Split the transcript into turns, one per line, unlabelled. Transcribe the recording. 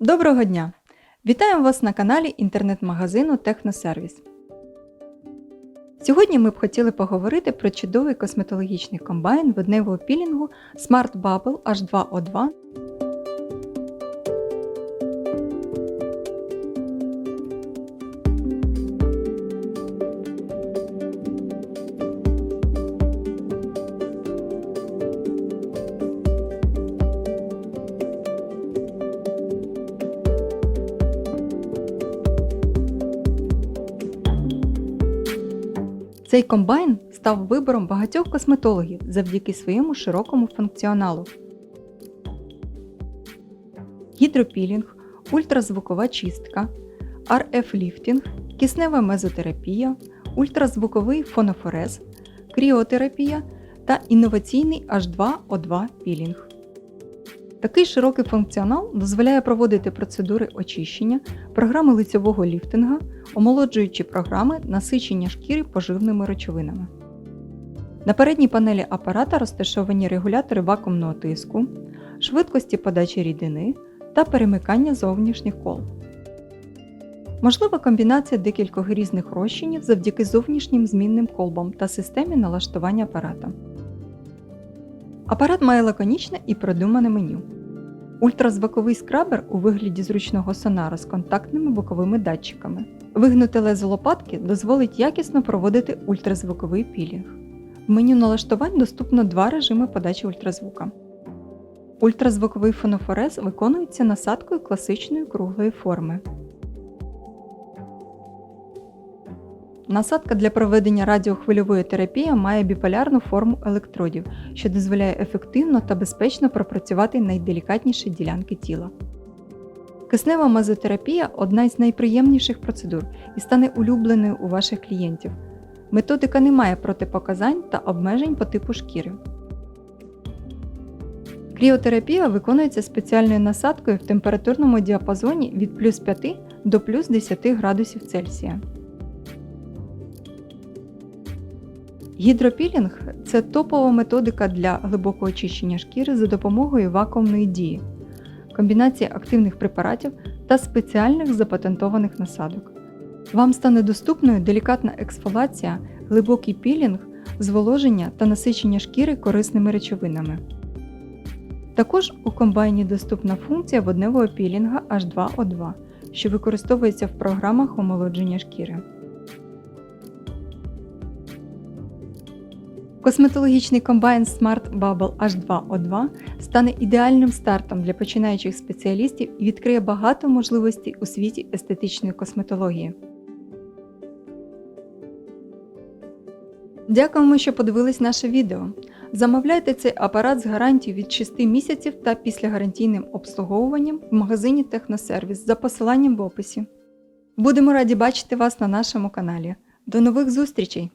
Доброго дня! Вітаємо вас на каналі інтернет-магазину Техносервіс. Сьогодні ми б хотіли поговорити про чудовий косметологічний комбайн водневого пілінгу Smart Bubble H2O2 Цей комбайн став вибором багатьох косметологів завдяки своєму широкому функціоналу. Гідропілінг, ультразвукова чистка, RF-ліфтінг, киснева мезотерапія, ультразвуковий фонофорез, кріотерапія та інноваційний H2O2 пілінг. Такий широкий функціонал дозволяє проводити процедури очищення, програми лицьового ліфтинга, омолоджуючі програми насичення шкіри поживними речовинами. На передній панелі апарата розташовані регулятори вакуумного тиску, швидкості подачі рідини та перемикання зовнішніх кол. Можлива комбінація декількох різних розчинів завдяки зовнішнім змінним колбам та системі налаштування апарата. Апарат має лаконічне і продумане меню. Ультразвуковий скрабер у вигляді зручного сонара з контактними боковими датчиками. Вигнуте лезо лопатки дозволить якісно проводити ультразвуковий пілінг. В меню налаштувань доступно два режими подачі ультразвука. Ультразвуковий фонофорез виконується насадкою класичної круглої форми. Насадка для проведення радіохвильової терапії має біполярну форму електродів, що дозволяє ефективно та безпечно пропрацювати найделікатніші ділянки тіла. Киснева мезотерапія одна із найприємніших процедур і стане улюбленою у ваших клієнтів. Методика не має протипоказань та обмежень по типу шкіри. Кріотерапія виконується спеціальною насадкою в температурному діапазоні від плюс 5 до плюс 10 градусів Цельсія. Гідропілінг це топова методика для глибокого очищення шкіри за допомогою вакуумної дії, комбінації активних препаратів та спеціальних запатентованих насадок. Вам стане доступною делікатна ексфолація, глибокий пілінг, зволоження та насичення шкіри корисними речовинами. Також у комбайні доступна функція водневого пілінга H2O2, що використовується в програмах омолодження шкіри. Косметологічний комбайн Smart Bubble H2O2 стане ідеальним стартом для починаючих спеціалістів і відкриє багато можливостей у світі естетичної косметології. Дякуємо, що подивились наше відео. Замовляйте цей апарат з гарантією від 6 місяців та післягарантійним обслуговуванням в магазині Техносервіс за посиланням в описі. Будемо раді бачити вас на нашому каналі. До нових зустрічей!